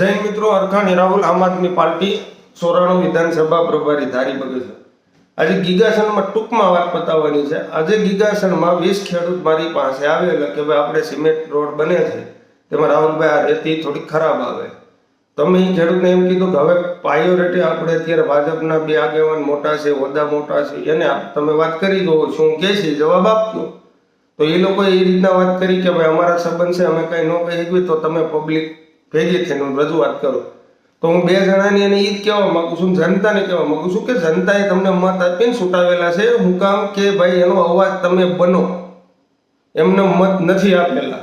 જૈન મિત્રો, અરખાણી રાહુલ આમ આદમી પાર્ટી સોરાણું વિધાનસભા પ્રભારી ધારી બગીચા આજે ગીગાસનમાં ટૂંકમાં વાત પતાવવાની છે. આજે ગીગાસનમાં વીસ ખેડૂત મારી પાસે આવેલા કે ભાઈ આપણે સિમેન્ટ રોડ બને છે. તેમાં રાહુલભાઈ આ રેતી થોડી ખરાબ આવે. તમે એ ખેડૂતને એમ કીધું કે હવે પ્રાયોરિટી આપણે અત્યારે ભાજપના બે આગેવાન મોટા છે, હોદ્દા મોટા છે, એને તમે વાત કરી દો, શું કે છે, જવાબ આપજો. તો એ લોકોએ એ રીતના વાત કરી કે ભાઈ અમારા સંબંધ છે, અમે કંઈ ન કહી તો તમે પબ્લિક ભેગી થઈને હું રજૂઆત કરો. તો હું બે જણાની એને એ જ કહેવા માગું છું, જનતાને કહેવા માગું છું કે જનતાએ તમને મત આપીને છૂટાવેલા છે. હું કામ કે ભાઈ, એનો અવાજ તમે બનો. એમને મત નથી આપેલા.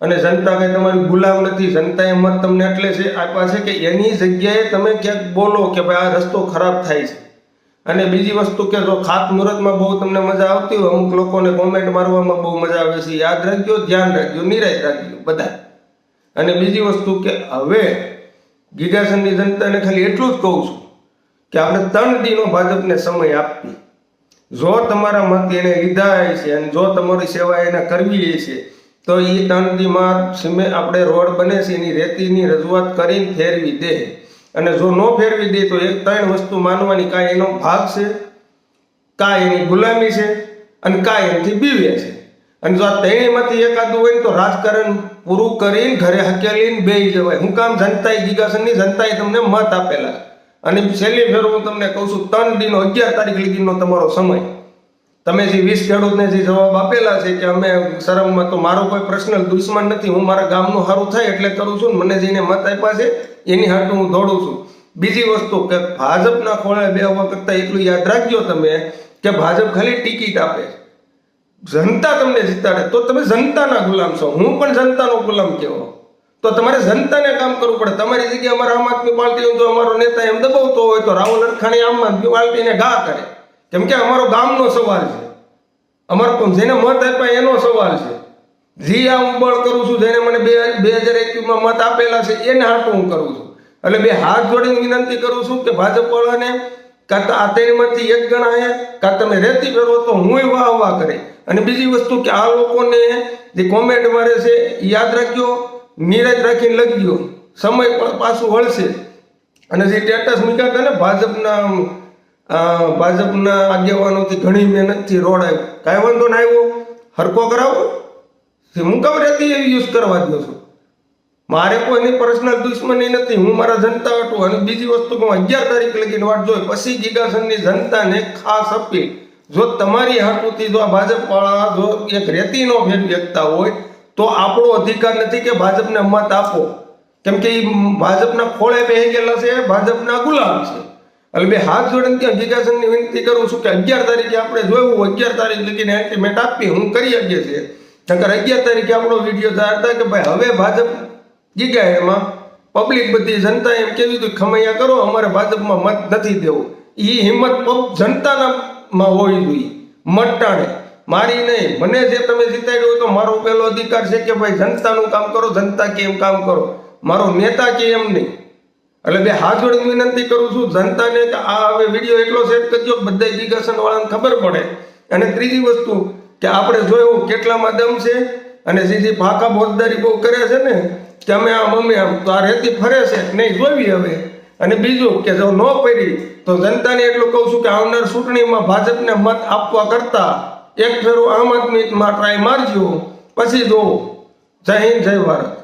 અને જનતા કઈ તમારી ગુલામ નથી. જનતાએ મત તમને એટલે છે, આપ્યા છે કે એની જગ્યાએ તમે ક્યાંક બોલો કે ભાઈ, આ રસ્તો ખરાબ થાય છે. અને બીજી વસ્તુ કે જો ખાત મુહૂર્તમાં બહુ તમને મજા આવતી હોય, અમુક લોકોને કોમેન્ટ મારવામાં બહુ મજા આવે છે. યાદ રાખજો, ધ્યાન રાખજો, નિરાશ રાખજો બધા અને બીજી વસ્તુ કે હવે ગીગાસનની જનતાને ખાલી એટલું જ કહું છું કે આપણે ત્રણ દીનો ભાજપને સમય આપી જો તમારા મત એને લીધા છે અને જો તમારી સેવા એને કરવી છે, તો એ ત્રણ દીમાં સિમે આપણે રોડ બને છે, એની રેતીની રજૂઆત કરીને ફેરવી દે. અને જો ન ફેરવી દે, તો એક ત્રણ વસ્તુ માનવાની કાંઈ એનો ભાગ છે, કાંઈ એની ગુલામી છે અને કાંઈ એનાથી બીવે છે. અને જો આ ત્રણેયમાંથી એકાદું હોય તો રાજકારણ પૂરું કરીને ઘરે હકેલીને બે જવાય હું કામ જનતાએ જીગાસનની જનતાએ તમને મત આપેલા અને છેલ્લી ફેર હું તમને કહું છું, ત્રણ દિનો, અગિયાર તારીખ લગીનો તમારો સમય. તમે જે વીસ ખેડૂતને જે જવાબ આપેલા છે કે અમે શરમમાં તો મારો કોઈ પર્સનલ દુશ્મન નથી, હું મારા ગામનું સારું થાય એટલે કરું છું મને જેને મત આપ્યા છે, એની હાટું હું દોડું છું. બીજી વસ્તુ કે ભાજપના ખોળે બે કરતાં એટલું યાદ રાખજો તમે કે ભાજપ ખાલી ટિકિટ આપે જનતા તમને જીતાડે, તો તમે જનતાના ગુલામ છો. હું પણ જનતાનો ગુલામ કહેવો તો તમારે જનતાને કામ કરવું પડે. તમારી જગ્યાએ અમારા આમ આદમી પાર્ટી જો અમારો નેતા એમ દબાવતો હોય તો રાહુલ અડખાણી આમ આદમી પાર્ટીને ઘા કરે. કેમ કે અમારો ગામનો સવાલ છે. અમારો જેને મત આપ્યા એનો સવાલ છે. જી, આ હું બળ કરું છું, જેને મને બે બે હજાર એકવીસમાં મત આપેલા છે, એને હાટું હું કરું છું. એટલે બે હાથ જોડીને વિનંતી કરું છું કે ભાજપ વાળાને કાં તો આ ત્રણમાંથી એક ગણાય કાં તમે રેતી ફેરવો તો હુંય વાહ વાહ કરે. અને બીજી વસ્તુ કે આ લોકોને જે કોમેન્ટ મારે છે યાદ રાખજો, નીરજ રાખીને લખજો. સમય પાછું વળશે અને જે સ્ટેટસ મૂક્યા હતા ને, ભાજપના ભાજપના આગેવાનોથી ઘણી મહેનતથી રોડ આવ્યો. કાંઈ વાંધો ના આવ્યો. હરકો કરાવો. હું કામ રહેતી યુઝ કરવા દો છું. મારે કોઈની પર્સનલ દુશ્મની નથી, હું મારા જનતા હતું અને બીજી વસ્તુ હું અગિયાર તારીખ લગીને વાટ જોઈ, પછી ગીગાસનની જનતાને ખાસ અપીલ. જો તમારી હાટુથી જો આ ભાજપવાળા જો એક રેતીનો ભેદ વ્યક્તા હોય, તો આપણો અધિકાર નથી કે ભાજપને મત આપો. કેમ કે એ ભાજપના ખોળે બેહી ગયેલા છે, ભાજપના ગુલામ છે. એટલે બે હાથ જોડીને ત્યાં ગીગાસનની વિનંતી કરું છું કે અગિયાર તારીખે આપણે જોયું, અગિયાર તારીખ લગીને એન્ટીમેટ આપી, હું કરી શકીએ છીએ. નકર અગિયાર તારીખે આપણો વીડિયો જાહેર થાય કે ભાઈ હવે ભાજપ ગીગા એમાં પબ્લિક બધી જનતા એમ કેવી હતું ખમૈયા કરો, અમારે ભાજપમાં મત નથી દેવું. એ હિંમત જનતાનામાં હોવી જોઈએ. મટાણે મારી નહીં, મને જે તમે જીતાડ્યો હોય તો મારો પહેલો અધિકાર છે કે ભાઈ જનતાનું કામ કરો, જનતા કે એમ કામ કરો. મારો નેતા કે એમ નહીં. એટલે બે હાથ વિનંતી કરું છું જનતાને કે આ હવે વીડિયો એટલો સેટ કરજો બધા એજ્યુકેશન વાળાને ખબર પડે. અને ત્રીજી વસ્તુ કે આપણે જોયું કેટલામાં દમ છે અને સીધી ફાંકા ફોજદારી બહુ કરે છે ને કે અમે આમ અમે આમ તો આ રેતી ફરે છે નહીં જોવી હવે. અને બીજું કે જો ન પડી, તો જનતાને એટલું કહું છું કે આવનાર ચૂંટણીમાં ભાજપને મત આપવા કરતા એક ફેરો આમ આદમીમાં ટ્રાય મારજો. પછી જોવો જય હિન્દ, જય ભારત.